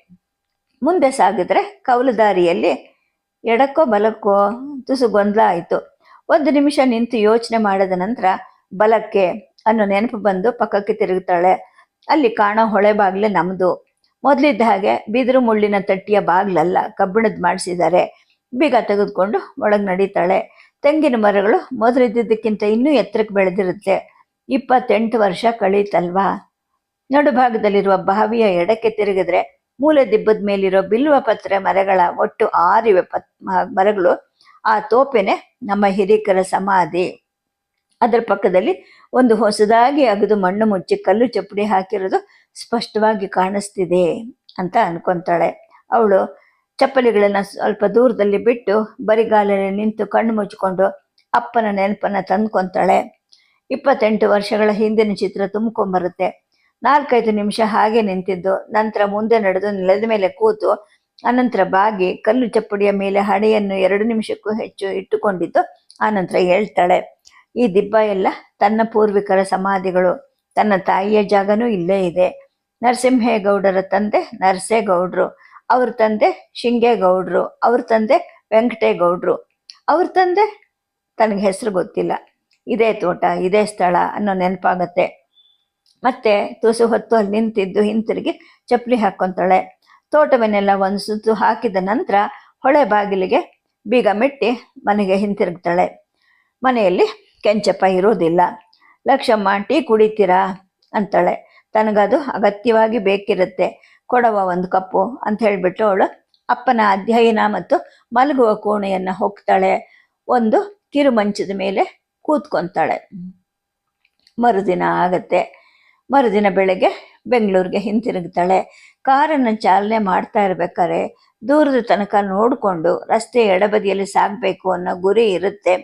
ಮುಂದೆ ಸಾಗಿದ್ರೆ ಕೌಲು ದಾರಿಯಲ್ಲಿ ಎಡಕ್ಕೋ ಬಲಕ್ಕೋ ತುಸು ಗೊಂದಲ ಆಯಿತು. ಒಂದು ನಿಮಿಷ ನಿಂತು ಯೋಚನೆ ಮಾಡಿದ ನಂತರ ಬಲಕ್ಕೆ ಅನ್ನೋ ನೆನಪು ಬಂದು ಪಕ್ಕಕ್ಕೆ ತಿರುಗುತ್ತಾಳೆ ಅಲ್ಲಿ ಕಾಣೋ ಹೊಳೆ ಬಾಗ್ಲೆ ನಮ್ಮದು ಮೊದಲಿದ್ದ ಹಾಗೆ ಬಿದಿರು ಮುಳ್ಳಿನ ತಟ್ಟಿಯ ಬಾಗ್ಲಲ್ಲ, ಕಬ್ಬಿಣದ ಮಾಡಿಸಿದ್ದಾರೆ. ಬೀಗ ತೆಗೆದುಕೊಂಡು ಒಳಗೆ ನಡೀತಾಳೆ. ತೆಂಗಿನ ಮರಗಳು ಮೊದಲಿದ್ದಕ್ಕಿಂತ ಇನ್ನೂ ಎತ್ತರಕ್ಕೆ ಬೆಳೆದಿರುತ್ತೆ. ಇಪ್ಪತ್ತೆಂಟು ವರ್ಷ ಕಳೀತಲ್ವಾ? ನಡುಭಾಗದಲ್ಲಿರುವ ಬಾವಿಯ ಎಡಕ್ಕೆ ತಿರುಗಿದ್ರೆ ಮೂಲೆ ದಿಬ್ಬದ ಮೇಲಿರೋ ಬಿಲ್ವ ಪತ್ರೆ ಮರಗಳ ಒಟ್ಟು ಆರಿವೆ ಪತ್ ಮರಗಳು ಆ ತೋಪೆನೆ ನಮ್ಮ ಹಿರಿಕರ ಸಮಾಧಿ. ಅದರ ಪಕ್ಕದಲ್ಲಿ ಒಂದು ಹೊಸದಾಗಿ ಅಗದು ಮಣ್ಣು ಮುಚ್ಚಿ ಕಲ್ಲು ಚಪ್ಪಡಿ ಹಾಕಿರೋದು ಸ್ಪಷ್ಟವಾಗಿ ಕಾಣಿಸ್ತಿದೆ ಅಂತ ಅನ್ಕೊಂತಾಳೆ. ಅವಳು ಚಪ್ಪಲಿಗಳನ್ನ ಸ್ವಲ್ಪ ದೂರದಲ್ಲಿ ಬಿಟ್ಟು ಬರಿಗಾಲಲ್ಲಿ ನಿಂತು ಕಣ್ಣು ಮುಚ್ಚಿಕೊಂಡು ಅಪ್ಪನ ನೆನಪನ್ನ ತಂದ್ಕೊಂತಾಳೆ. ಇಪ್ಪತ್ತೆಂಟು ವರ್ಷಗಳ ಹಿಂದಿನ ಚಿತ್ರ ತುಂಬ್ಕೊಂಬರುತ್ತೆ. ನಾಲ್ಕೈದು ನಿಮಿಷ ಹಾಗೆ ನಿಂತಿದ್ದು. ನಂತರ ಮುಂದೆ ನಡೆದು ನೆಲದ ಮೇಲೆ ಕೂತು ಅನಂತರ ಬಾಗಿ ಕಲ್ಲು ಚಪ್ಪಡಿಯ ಮೇಲೆ ಹಣೆಯನ್ನು ಎರಡು ನಿಮಿಷಕ್ಕೂ ಹೆಚ್ಚು ಇಟ್ಟುಕೊಂಡಿದ್ದು ಆನಂತರ ಹೇಳ್ತಾಳೆ, ಈ ದಿಬ್ಬ ಎಲ್ಲ ತನ್ನ ಪೂರ್ವಿಕರ ಸಮಾಧಿಗಳು. ತನ್ನ ತಾಯಿಯ ಜಾಗನೂ ಇಲ್ಲೇ ಇದೆ. ನರಸಿಂಹೇಗೌಡರ ತಂದೆ ನರಸೇಗೌಡ್ರು. ಅವ್ರ ತಂದೆ ಶಿಂಗೇಗೌಡ್ರು, ಅವ್ರ ತಂದೆ ವೆಂಕಟೇಗೌಡ್ರು. ಅವ್ರ ತಂದೆ ತನಗೆ ಹೆಸರು ಗೊತ್ತಿಲ್ಲ. ಇದೇ ತೋಟ, ಇದೇ ಸ್ಥಳ ಅನ್ನೋ ನೆನಪಾಗತ್ತೆ. ಮತ್ತೆ ತುಸು ಹೊತ್ತು ಅಲ್ಲಿ ನಿಂತಿದ್ದು ಹಿಂತಿರುಗಿ ಚಪ್ಪಲಿ ಹಾಕ್ಕೊಂತಾಳೆ. ತೋಟವನ್ನೆಲ್ಲ ಒಂದು ಸುತ್ತು ಹಾಕಿದ ನಂತರ ಹೊಳೆ ಬಾಗಿಲಿಗೆ ಬೀಗ ಮೆಟ್ಟಿ ಮನೆಗೆ ಹಿಂತಿರುಗ್ತಾಳೆ. ಮನೆಯಲ್ಲಿ ಕೆಂಚಪ್ಪ ಇರೋದಿಲ್ಲ. ಲಕ್ಷಮ್ಮ ಟೀ ಕುಡಿತೀರಾ ಅಂತಾಳೆ. ತನಗದು ಅಗತ್ಯವಾಗಿ ಬೇಕಿರುತ್ತೆ. ಕೊಡವ ಒಂದು ಕಪ್ಪು ಅಂತ ಹೇಳಿಬಿಟ್ಟು ಅವಳು ಅಪ್ಪನ ಅಧ್ಯಯನ ಮತ್ತು ಮಲಗುವ ಕೋಣೆಯನ್ನು ಹೋಗ್ತಾಳೆ. ಒಂದು ಕಿರುಮಂಚದ ಮೇಲೆ ಕೂತ್ಕೊಂತಾಳೆ. ಮರುದಿನ ಆಗತ್ತೆ. ಮರುದಿನ ಬೆಳಗ್ಗೆ ಬೆಂಗಳೂರಿಗೆ ಹಿಂತಿರುಗ್ತಾಳೆ. ಕಾರನ್ನು ಚಾಲನೆ ಮಾಡ್ತಾ ಇರ್ಬೇಕಾದ್ರೆ ದೂರದ ತನಕ ನೋಡಿಕೊಂಡು ರಸ್ತೆ ಎಡಬದಿಯಲ್ಲಿ ಸಾಗಬೇಕು ಅನ್ನೋ ಗುರಿ ಇರುತ್ತೆ.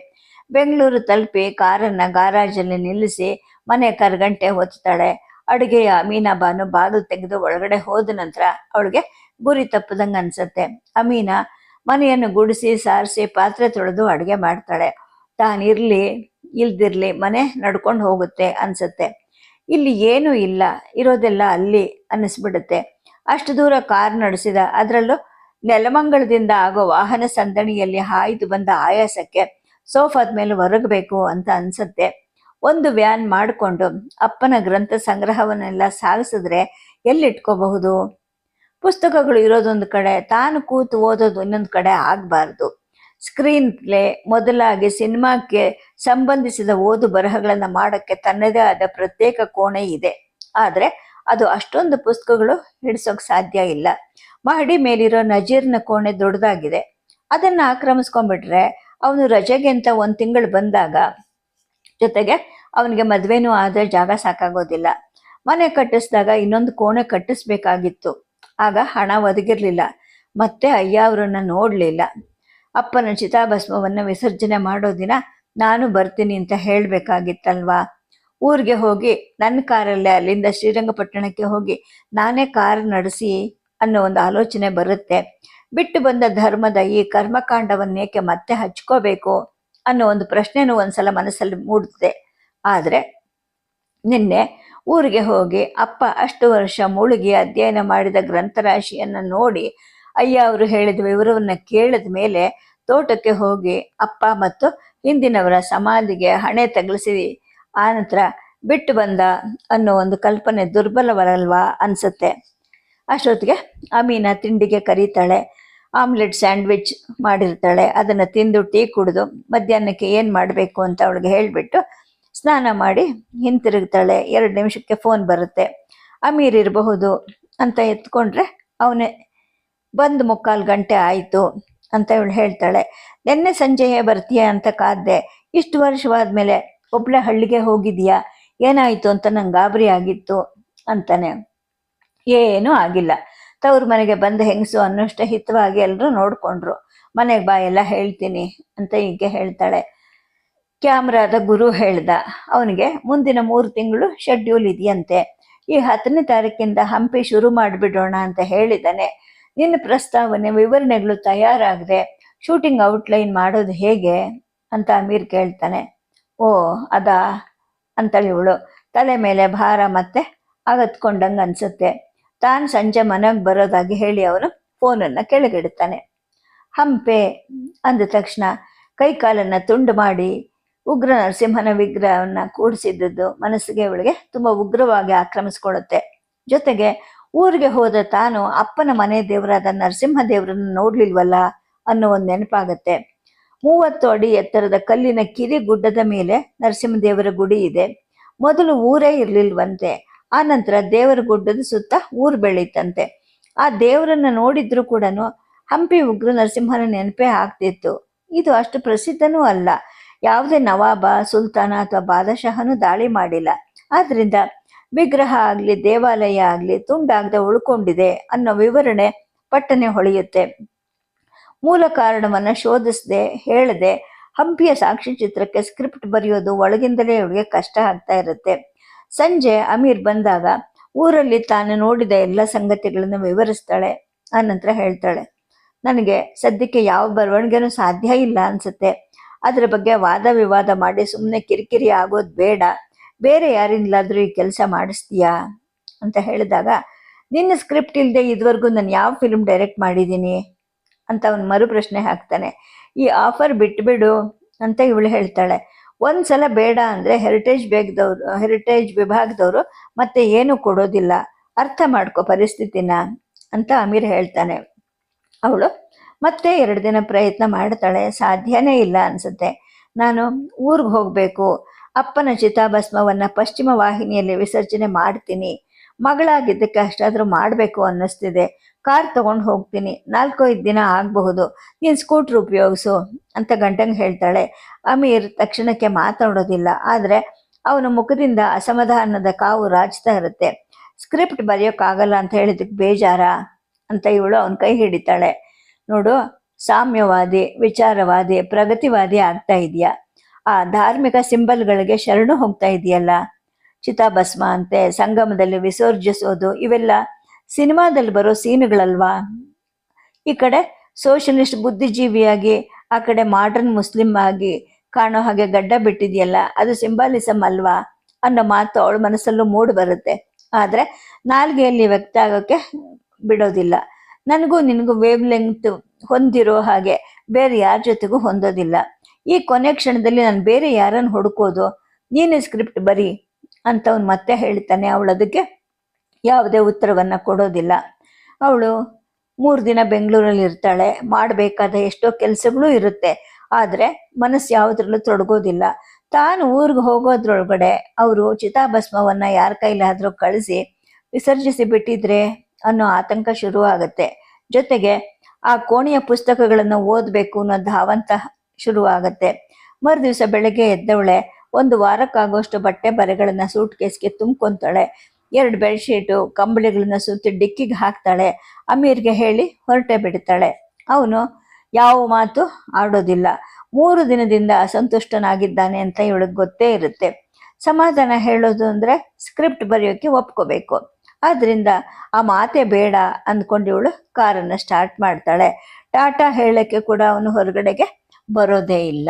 ಬೆಂಗಳೂರು ತಲುಪಿ ಕಾರನ್ನು ಗಾರಾಜಲ್ಲಿ ನಿಲ್ಲಿಸಿ ಮನೆ ಕರ್ಗಂಟೆ ಹೊತ್ತಾಳೆ. ಅಡುಗೆಯ ಅಮೀನಾ ಬಾನು ಬಾಗಿಲು ತೆಗೆದು ಒಳಗಡೆ ಹೋದ ನಂತರ ಅವಳಿಗೆ ಗುರಿ ತಪ್ಪದಂಗೆ ಅನ್ಸತ್ತೆ. ಅಮೀನಾ ಮನೆಯನ್ನು ಗುಡಿಸಿ ಸಾರಿಸಿ ಪಾತ್ರೆ ತೊಳೆದು ಅಡುಗೆ ಮಾಡ್ತಾಳೆ. ತಾನಿರಲಿ ಇಲ್ದಿರಲಿ ಮನೆ ನಡ್ಕೊಂಡು ಹೋಗುತ್ತೆ ಅನ್ಸತ್ತೆ. ಇಲ್ಲಿ ಏನೂ ಇಲ್ಲ, ಇರೋದೆಲ್ಲ ಅಲ್ಲಿ ಅನ್ನಿಸ್ಬಿಡುತ್ತೆ. ಅಷ್ಟು ದೂರ ಕಾರ್ ನಡೆಸಿದ ಅದರಲ್ಲೂ ನೆಲಮಂಗಳದಿಂದ ಆಗೋ ವಾಹನ ಸಂದಣಿಯಲ್ಲಿ ಹಾಯ್ದು ಬಂದ ಆಯಾಸಕ್ಕೆ ಸೋಫಾದ ಮೇಲೆ ಹೊರಗಬೇಕು ಅಂತ ಅನ್ಸತ್ತೆ. ಒಂದು ವ್ಯಾನ್ ಮಾಡಿಕೊಂಡು ಅಪ್ಪನ ಗ್ರಂಥ ಸಂಗ್ರಹವನ್ನೆಲ್ಲ ಸಾಗಿಸಿದ್ರೆ ಎಲ್ಲಿಟ್ಕೋಬಹುದು? ಪುಸ್ತಕಗಳು ಇರೋದೊಂದು ಕಡೆ, ತಾನು ಕೂತು ಓದೋದು ಇನ್ನೊಂದು ಕಡೆ ಆಗಬಾರ್ದು. ಸ್ಕ್ರೀನ್ ಪ್ಲೇ ಮೊದಲಾಗಿ ಸಿನಿಮಾಕ್ಕೆ ಸಂಬಂಧಿಸಿದ ಓದು ಬರಹಗಳನ್ನು ಮಾಡೋಕ್ಕೆ ತನ್ನದೇ ಆದ ಪ್ರತ್ಯೇಕ ಕೋಣೆ ಇದೆ. ಆದರೆ ಅದು ಅಷ್ಟೊಂದು ಪುಸ್ತಕಗಳು ಹಿಡಿಸೋಕೆ ಸಾಧ್ಯ ಇಲ್ಲ. ಮಹಡಿ ಮೇಲಿರೋ ನಜೀರ್ನ ಕೋಣೆ ದೊಡ್ಡದಾಗಿದೆ. ಅದನ್ನು ಆಕ್ರಮಿಸ್ಕೊಂಡ್ಬಿಟ್ರೆ ಅವನು ರಜೆಗೆ ಅಂತ ಒಂದು ತಿಂಗಳು ಬಂದಾಗ ಜೊತೆಗೆ ಅವನಿಗೆ ಮದುವೆನೂ ಆದರೆ ಜಾಗ ಸಾಕಾಗೋದಿಲ್ಲ. ಮನೆ ಕಟ್ಟಿಸಿದಾಗ ಇನ್ನೊಂದು ಕೋಣೆ ಕಟ್ಟಿಸ್ಬೇಕಾಗಿತ್ತು. ಆಗ ಹಣ ಒದಗಿರ್ಲಿಲ್ಲ. ಮತ್ತೆ ಅಯ್ಯ ಅವರನ್ನ ನೋಡಲಿಲ್ಲ. ಅಪ್ಪನ ಚಿತಾಭಸ್ಮವನ್ನು ವಿಸರ್ಜನೆ ಮಾಡೋ ದಿನ ನಾನು ಬರ್ತೀನಿ ಅಂತ ಹೇಳಬೇಕಾಗಿತ್ತಲ್ವಾ? ಊರಿಗೆ ಹೋಗಿ ನನ್ನ ಕಾರಲ್ಲೇ ಅಲ್ಲಿಂದ ಶ್ರೀರಂಗಪಟ್ಟಣಕ್ಕೆ ಹೋಗಿ ನಾನೇ ಕಾರ್ ನಡೆಸಿ ಅನ್ನೋ ಒಂದು ಆಲೋಚನೆ ಬರುತ್ತೆ. ಬಿಟ್ಟು ಬಂದ ಧರ್ಮದ ಈ ಕರ್ಮಕಾಂಡವನ್ನೇಕೆ ಮತ್ತೆ ಹಚ್ಕೋಬೇಕು? ಅನ್ನೋ ಒಂದು ಪ್ರಶ್ನೆನೂ ಒಂದ್ಸಲ ಮನಸ್ಸಲ್ಲಿ ಮೂಡುತ್ತೆ ಆದರೆ ನಿನ್ನೆ ಊರಿಗೆ ಹೋಗಿ, ಅಪ್ಪ, ಅಷ್ಟು ವರ್ಷ ಮುಳುಗಿ ಅಧ್ಯಯನ ಮಾಡಿದ ಗ್ರಂಥರಾಶಿಯನ್ನು ನೋಡಿ ಅಯ್ಯ ಅವರು ಹೇಳಿದ ವಿವರವನ್ನು ಕೇಳಿದ ಮೇಲೆ ತೋಟಕ್ಕೆ ಹೋಗಿ, ಅಪ್ಪ ಮತ್ತು ಹಿಂದಿನವರ ಸಮಾಧಿಗೆ ಹಣೆ ತಗಲಿಸಿ ಆನಂತರ ಬಿಟ್ಟು ಬಂದ ಅನ್ನೋ ಒಂದು ಕಲ್ಪನೆ ದುರ್ಬಲವರಲ್ವಾ ಅನಿಸುತ್ತೆ. ಅಷ್ಟೊತ್ತಿಗೆ ಅಮೀನ ತಿಂಡಿಗೆ ಕರೀತಾಳೆ. Omelette sandwich ಮಾಡಿರ್ತಾಳೆ. ಅದನ್ನು ತಿಂದು ಟೀ ಕುಡಿದು ಮಧ್ಯಾಹ್ನಕ್ಕೆ ಏನು ಮಾಡಬೇಕು ಅಂತ ಅವಳಿಗೆ ಹೇಳಿಬಿಟ್ಟು ಸ್ನಾನ ಮಾಡಿ ಹಿಂತಿರುಗ್ತಾಳೆ. ಎರಡು ನಿಮಿಷಕ್ಕೆ ಫೋನ್ ಬರುತ್ತೆ. ಅಮೀರ್ ಇರಬಹುದು ಅಂತ ಎತ್ಕೊಂಡ್ರೆ ಅವನೇ ಬಂದು ಮುಕ್ಕಾಲು ಗಂಟೆ ಆಯಿತು ಅಂತ ಇವಳು ಹೇಳ್ತಾಳೆ. ನಿನ್ನೆ ಸಂಜೆಯೇ ಬರ್ತೀಯಾ ಅಂತ ಕಾದ್ದೆ. ಇಷ್ಟು ವರ್ಷವಾದ ಮೇಲೆ ಒಬ್ಳೆ ಹಳ್ಳಿಗೆ ಹೋಗಿದೀಯಾ? ಏನಾಯಿತು ಅಂತ ನಂಗೆ ಗಾಬರಿ ಆಗಿತ್ತು ಅಂತಾನೆ. ಏನೂ ಆಗಿಲ್ಲ. ತವ್ರ ಮನೆಗೆ ಬಂದ ಹೆಂಗಸು ಅನ್ನೋಷ್ಟೇ ಹಿತವಾಗಿ ಎಲ್ಲರೂ ನೋಡಿಕೊಂಡ್ರು. ಮನೆಗೆ ಬಾ, ಎಲ್ಲ ಹೇಳ್ತೀನಿ ಅಂತ ಹೀಗೆ ಹೇಳ್ತಾಳೆ. ಕ್ಯಾಮ್ರಾದ ಗುರು ಹೇಳ್ದ, ಅವನಿಗೆ ಮುಂದಿನ ಮೂರು ತಿಂಗಳು ಶೆಡ್ಯೂಲ್ ಇದೆಯಂತೆ. ಈ ಹತ್ತನೇ ತಾರೀಕಿಂದ ಹಂಪಿ ಶುರು ಮಾಡಿಬಿಡೋಣ ಅಂತ ಹೇಳಿದ್ದಾನೆ ನಿನ್ನ ಪ್ರಸ್ತಾವನೆ, ವಿವರಣೆಗಳು ತಯಾರಾಗದೆ ಶೂಟಿಂಗ್ ಔಟ್ಲೈನ್ ಮಾಡೋದು ಹೇಗೆ ಅಂತ ಅಮೀರ್ ಕೇಳ್ತಾನೆ. ಓ, ಅದಾ? ಅಂತೇಳಿ ಇವಳು. ತಲೆ ಮೇಲೆ ಭಾರ ಮತ್ತೆ ಆಗತ್ಕೊಂಡಂಗೆ ಅನ್ಸುತ್ತೆ. ತಾನು ಸಂಜೆ ಮನೆಗೆ ಬರೋದಾಗಿ ಹೇಳಿ ಅವನು ಫೋನನ್ನು ಕೆಳಗಿಡುತ್ತಾನೆ. ಹಂಪೆ, ಅಂದ ತಕ್ಷಣ ಕೈ ಕಾಲನ್ನು ತುಂಡು ಮಾಡಿ ಉಗ್ರ ನರಸಿಂಹನ ವಿಗ್ರಹವನ್ನು ಕೂಡಿಸಿದ್ದದ್ದು ಮನಸ್ಸಿಗೆ ಅವಳಿಗೆ ತುಂಬ ಉಗ್ರವಾಗಿ ಆಕ್ರಮಿಸ್ಕೊಳ್ಳುತ್ತೆ. ಜೊತೆಗೆ ಊರಿಗೆ ಹೋದ ತಾನು ಅಪ್ಪನ ಮನೆ ದೇವರಾದ ನರಸಿಂಹ ದೇವರನ್ನು ನೋಡ್ಲಿಲ್ವಲ್ಲ ಅನ್ನೋ ಒಂದು ನೆನಪಾಗತ್ತೆ. ಮೂವತ್ತು ಅಡಿ ಎತ್ತರದ ಕಲ್ಲಿನ ಕಿರಿ ಗುಡ್ಡದ ಮೇಲೆ ನರಸಿಂಹದೇವರ ಗುಡಿ ಇದೆ. ಮೊದಲು ಊರೇ ಇರ್ಲಿಲ್ವಂತೆ. ಆ ನಂತರ ದೇವರ ಗುಡ್ಡದ ಸುತ್ತ ಊರು ಬೆಳೀತಂತೆ. ಆ ದೇವರನ್ನ ನೋಡಿದ್ರು ಕೂಡ ಹಂಪಿ ಉಗ್ರ ನರಸಿಂಹನ ನೆನಪೇ ಆಗ್ತಿತ್ತು. ಇದು ಅಷ್ಟು ಪ್ರಸಿದ್ಧನೂ ಅಲ್ಲ. ಯಾವುದೇ ನವಾಬ, ಸುಲ್ತಾನ ಅಥವಾ ಬಾದಶಾಹನು ದಾಳಿ ಮಾಡಿಲ್ಲ. ಆದ್ರಿಂದ ವಿಗ್ರಹ ಆಗಲಿ, ದೇವಾಲಯ ಆಗಲಿ ತುಂಡಾಗದೆ ಉಳ್ಕೊಂಡಿದೆ ಅನ್ನೋ ವಿವರಣೆ ಪಟ್ಟನೆ ಹೊಳೆಯುತ್ತೆ. ಮೂಲ ಕಾರಣವನ್ನ ಶೋಧಿಸದೆ, ಹೇಳದೆ, ಹಂಪಿಯ ಸಾಕ್ಷಿ ಚಿತ್ರಕ್ಕೆ ಸ್ಕ್ರಿಪ್ಟ್ ಬರೆಯೋದು ಒಳಗಿಂದಲೇ ಇವಳಿಗೆ ಕಷ್ಟ ಆಗ್ತಾ ಇರುತ್ತೆ. ಸಂಜೆ ಅಮೀರ್ ಬಂದಾಗ ಊರಲ್ಲಿ ತಾನು ನೋಡಿದ ಎಲ್ಲ ಸಂಗತಿಗಳನ್ನು ವಿವರಿಸ್ತಾಳೆ. ಆನಂತರ ಹೇಳ್ತಾಳೆ, ನನಗೆ ಸದ್ಯಕ್ಕೆ ಯಾವ ಬರವಣಿಗೆನೂ ಸಾಧ್ಯ ಇಲ್ಲ ಅನ್ಸುತ್ತೆ. ಅದರ ಬಗ್ಗೆ ವಾದ ವಿವಾದ ಮಾಡಿ ಸುಮ್ಮನೆ ಕಿರಿಕಿರಿ ಆಗೋದು ಬೇಡ. ಬೇರೆ ಯಾರಿಂದಲಾದರೂ ಈ ಕೆಲಸ ಮಾಡಿಸ್ತೀಯಾ? ಅಂತ ಹೇಳಿದಾಗ, ನಿನ್ನ ಸ್ಕ್ರಿಪ್ಟ್ ಇಲ್ಲದೆ ಇದುವರೆಗೂ ನಾನು ಯಾವ ಫಿಲ್ಮ್ ಡೈರೆಕ್ಟ್ ಮಾಡಿದ್ದೀನಿ? ಅಂತ ಅವನು ಮರುಪ್ರಶ್ನೆ ಹಾಕ್ತಾನೆ, ಈ ಆಫರ್ ಬಿಟ್ಬಿಡು ಅಂತ ಇವಳು ಹೇಳ್ತಾಳೆ. ಒಂದ್ಸಲ ಬೇಡ ಅಂದರೆ ಹೆರಿಟೇಜ್ ಬೇಗದವ್ರು ಹೆರಿಟೇಜ್ ವಿಭಾಗದವರು ಮತ್ತೆ ಏನು ಕೊಡೋದಿಲ್ಲ. ಅರ್ಥ ಮಾಡ್ಕೋ ಪರಿಸ್ಥಿತಿನ ಅಂತ ಅಮೀರ್ ಹೇಳ್ತಾನೆ. ಅವಳು ಮತ್ತೆ ಎರಡು ದಿನ ಪ್ರಯತ್ನ ಮಾಡ್ತಾಳೆ. ಸಾಧ್ಯನೇ ಇಲ್ಲ ಅನ್ಸುತ್ತೆ. ನಾನು ಊರಿಗೆ ಹೋಗಬೇಕು. ಅಪ್ಪನ ಚಿತಾಭಸ್ಮವನ್ನು ಪಶ್ಚಿಮ ವಾಹಿನಿಯಲ್ಲಿ ವಿಸರ್ಜನೆ ಮಾಡ್ತೀನಿ. ಮಗಳಾಗಿದ್ದಕ್ಕೆ ಅಷ್ಟಾದರೂ ಮಾಡಬೇಕು ಅನ್ನಿಸ್ತಿದೆ. ಕಾರ್ ತಗೊಂಡು ಹೋಗ್ತೀನಿ. ನಾಲ್ಕೈದು ದಿನ ಆಗಬಹುದು. ನೀನು ಸ್ಕೂಟ್ರ್ ಉಪಯೋಗಿಸು ಅಂತ ಗಂಟಂಗೆ ಹೇಳ್ತಾಳೆ. ಅಮೀರ್ ತಕ್ಷಣಕ್ಕೆ ಮಾತಾಡೋದಿಲ್ಲ. ಆದರೆ ಅವನ ಮುಖದಿಂದ ಅಸಮಾಧಾನದ ಕಾವು ರಾಜ್ತಾ ಇರುತ್ತೆ. ಸ್ಕ್ರಿಪ್ಟ್ ಬರೆಯೋಕ್ಕಾಗಲ್ಲ ಅಂತ ಹೇಳಿದಕ್ಕೆ ಬೇಜಾರ ಅಂತ ಇವಳು ಅವನ ಕೈ ಹಿಡಿತಾಳೆ. ನೋಡು, ಸಾಮ್ಯವಾದಿ, ವಿಚಾರವಾದಿ, ಪ್ರಗತಿವಾದಿ ಆಗ್ತಾ ಇದೆಯಾ? ಆ ಧಾರ್ಮಿಕ ಸಿಂಬಲ್ಗಳಿಗೆ ಶರಣು ಹೋಗ್ತಾ ಇದೆಯಲ್ಲ? ಚಿತಾಭಸ್ಮ ಅಂತೆ, ಸಂಗಮದಲ್ಲಿ ವಿಸರ್ಜಿಸೋದು, ಇವೆಲ್ಲ ಸಿನಿಮಾದಲ್ಲಿ ಬರೋ ಸೀನುಗಳಲ್ವಾ? ಈ ಕಡೆ ಸೋಷಲಿಸ್ಟ್ ಬುದ್ಧಿಜೀವಿಯಾಗಿ, ಆ ಕಡೆ ಮಾಡರ್ನ್ ಮುಸ್ಲಿಂ ಆಗಿ ಕಾಣೋ ಹಾಗೆ ಗಡ್ಡ ಬಿಟ್ಟಿದೆಯಲ್ಲ, ಅದು ಸಿಂಬಾಲಿಸಮ್ ಅಲ್ವಾ? ಅನ್ನೋ ಮಾತು ಅವಳ ಮನಸ್ಸಲ್ಲೂ ಮೂಡ್ ಬರುತ್ತೆ. ಆದರೆ ನಾಲ್ಗೆಯಲ್ಲಿ ವ್ಯಕ್ತ ಆಗೋಕ್ಕೆ ಬಿಡೋದಿಲ್ಲ. ನನಗೂ ನಿನಗೂ ವೇವ್ ಲೆಂತ್ ಹೊಂದಿರೋ ಹಾಗೆ ಬೇರೆ ಯಾರ ಜೊತೆಗೂ ಹೊಂದೋದಿಲ್ಲ. ಈ ಕೊನೆ ಕ್ಷಣದಲ್ಲಿ ನಾನು ಬೇರೆ ಯಾರನ್ನು ಹುಡುಕೋದು? ನೀನೇ ಸ್ಕ್ರಿಪ್ಟ್ ಬರಿ. ಅಂತ ಅವ್ನು ಮತ್ತೆ ಹೇಳ್ತಾನೆ, ಅವಳು ಅದಕ್ಕೆ ಯಾವುದೇ ಉತ್ತರವನ್ನು ಕೊಡೋದಿಲ್ಲ. ಅವಳು ಮೂರು ದಿನ ಬೆಂಗಳೂರಲ್ಲಿ ಇರ್ತಾಳೆ, ಮಾಡಬೇಕಾದ ಎಷ್ಟೋ ಕೆಲಸಗಳು ಇರುತ್ತೆ, ಆದರೆ ಮನಸ್ಸು ಯಾವುದ್ರಲ್ಲೂ ತೊಡಗೋದಿಲ್ಲ. ತಾನು ಊರಿಗೆ ಹೋಗೋದ್ರೊಳಗಡೆ ಅವರು ಚಿತಾಭಸ್ಮವನ್ನು ಯಾರ ಕೈಲಾದರೂ ಕಳಿಸಿ ವಿಸರ್ಜಿಸಿ ಬಿಟ್ಟಿದ್ರೆ ಅನ್ನೋ ಆತಂಕ ಶುರು ಆಗುತ್ತೆ ಜೊತೆಗೆ ಆ ಕೋಣೆಯ ಪುಸ್ತಕಗಳನ್ನು ಓದಬೇಕು ಅನ್ನೋ ಧಾವಂತ ಶುರು ಆಗತ್ತೆ ಮರುದಿವಸ ಬೆಳಗ್ಗೆ ಎದ್ದವಳೆ ಒಂದು ವಾರಕ್ಕಾಗೋಷ್ಟು ಬಟ್ಟೆ ಬರೆಗಳನ್ನು ಸೂಟ್ ಕೇಸ್ಗೆ ತುಂಬ್ಕೊತಾಳೆ. ಎರಡು ಬೆಡ್ಶೀಟು ಕಂಬಳಿಗಳನ್ನ ಸುತ್ತಿ ಡಿಕ್ಕಿಗೆ ಹಾಕ್ತಾಳೆ. ಅಮೀರ್ಗೆ ಹೇಳಿ ಹೊರಟೆ ಬಿಡ್ತಾಳೆ. ಅವನು, ಯಾವ ಮಾತು ಆಡೋದಿಲ್ಲ. ಮೂರು ದಿನದಿಂದ ಅಸಂತುಷ್ಟನಾಗಿದ್ದಾನೆ ಅಂತ ಇವಳಿಗೆ ಗೊತ್ತೇ ಇರುತ್ತೆ. ಸಮಾಧಾನ ಹೇಳೋದು ಅಂದರೆ ಸ್ಕ್ರಿಪ್ಟ್ ಬರೆಯೋಕ್ಕೆ ಒಪ್ಕೋಬೇಕು. ಆದ್ದರಿಂದ ಆ ಮಾತೆ ಬೇಡ ಅಂದ್ಕೊಂಡು ಇವಳು ಕಾರನ್ನು ಸ್ಟಾರ್ಟ್ ಮಾಡ್ತಾಳೆ. ಟಾಟಾ ಹೇಳೋಕ್ಕೆ ಕೂಡ ಅವನು ಹೊರಗಡೆಗೆ ಬರೋದೇ ಇಲ್ಲ.